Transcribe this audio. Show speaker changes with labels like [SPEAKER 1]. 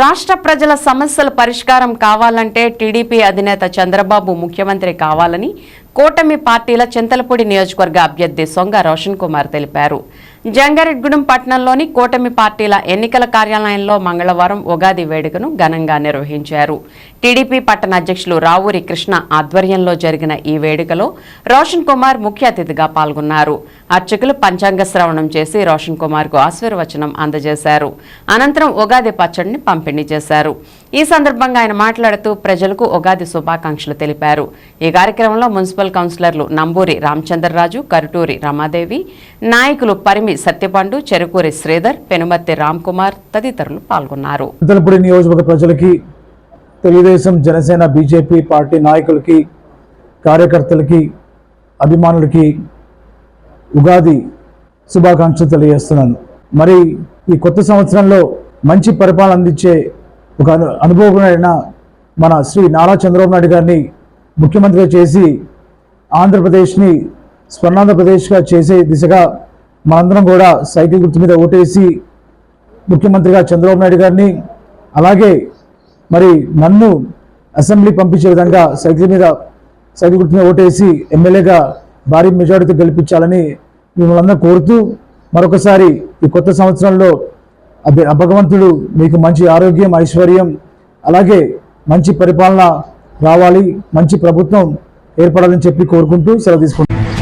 [SPEAKER 1] రాష్ట్ర ప్రజల సమస్యల పరిష్కారం కావాలంటే టీడీపీ అధినేత చంద్రబాబు ముఖ్యమంత్రి కావాలని కూటమి పార్టీల చింతలపూడి నియోజకవర్గ అభ్యర్థి సొంగ రోషన్ కుమార్ తెలిపారు. జంగారెడ్గూడెం పట్టణంలోని కూటమి పార్టీల ఎన్నికల కార్యాలయంలో మంగళవారం ఉగాది వేడుకను ఘనంగా నిర్వహించారు. టీడీపీ పట్టణ అధ్యక్షులు రావూరి కృష్ణ ఆధ్వర్యంలో జరిగిన ఈ వేడుకలో రోషన్ కుమార్ ముఖ్య అతిథిగా పాల్గొన్నారు. అర్చకులు పంచాంగ శ్రవణం చేసి రోషన్ కుమార్కు ఆశీర్వచనం అందజేశారు. అనంతరం ఉగాది పచ్చడిని పంపిణీ చేశారు. ఈ సందర్భంగా ఆయన మాట్లాడుతూ ప్రజలకు ఉగాది శుభాకాంక్షలు తెలిపారు. ఈ కార్యక్రమంలో మున్సిపల్ కౌన్సిలర్లు నంబూరి రామచంద్రరాజు కరుటూరి రమాదేవి నాయకులు పరిమి సత్యపండు చెరుకూరి శ్రీధర్ పెనుమర్తి రామ్ కుమార్ తదితరులు పాల్గొన్నారు.
[SPEAKER 2] నియోజకవర్గ ప్రజలకి తెలుగుదేశం జనసేన బీజేపీ పార్టీ నాయకులకి కార్యకర్తలకి అభిమానులకి ఉగాది శుభాకాంక్షలు తెలియజేస్తున్నాను. మరి ఈ కొత్త సంవత్సరంలో మంచి పరిపాలన అందించే ఒక అను మన శ్రీ నారా చంద్రబాబు నాయుడు గారిని ముఖ్యమంత్రిగా చేసి ఆంధ్రప్రదేశ్ని స్వర్ణాంధ్రప్రదేశ్గా చేసే దిశగా మనందరం కూడా సైకిల్ గుర్తు మీద ఓటేసి ముఖ్యమంత్రిగా చంద్రబాబు నాయుడు గారిని అలాగే మరి నన్ను అసెంబ్లీ పంపించే విధంగా సైకిల్ మీద సైకిల్ గుర్తు మీద ఓటేసి ఎమ్మెల్యేగా భారీ మెజారిటీతో గెలిపించాలని మిమ్మల్ని అందరూ కోరుతూ మరొకసారి ఈ కొత్త సంవత్సరంలో ఆ భగవంతుడు మీకు మంచి ఆరోగ్యం ఐశ్వర్యం అలాగే మంచి పరిపాలన రావాలి మంచి ప్రభుత్వం ఏర్పడాలని చెప్పి కోరుకుంటూ సెలవు తీసుకుంటాం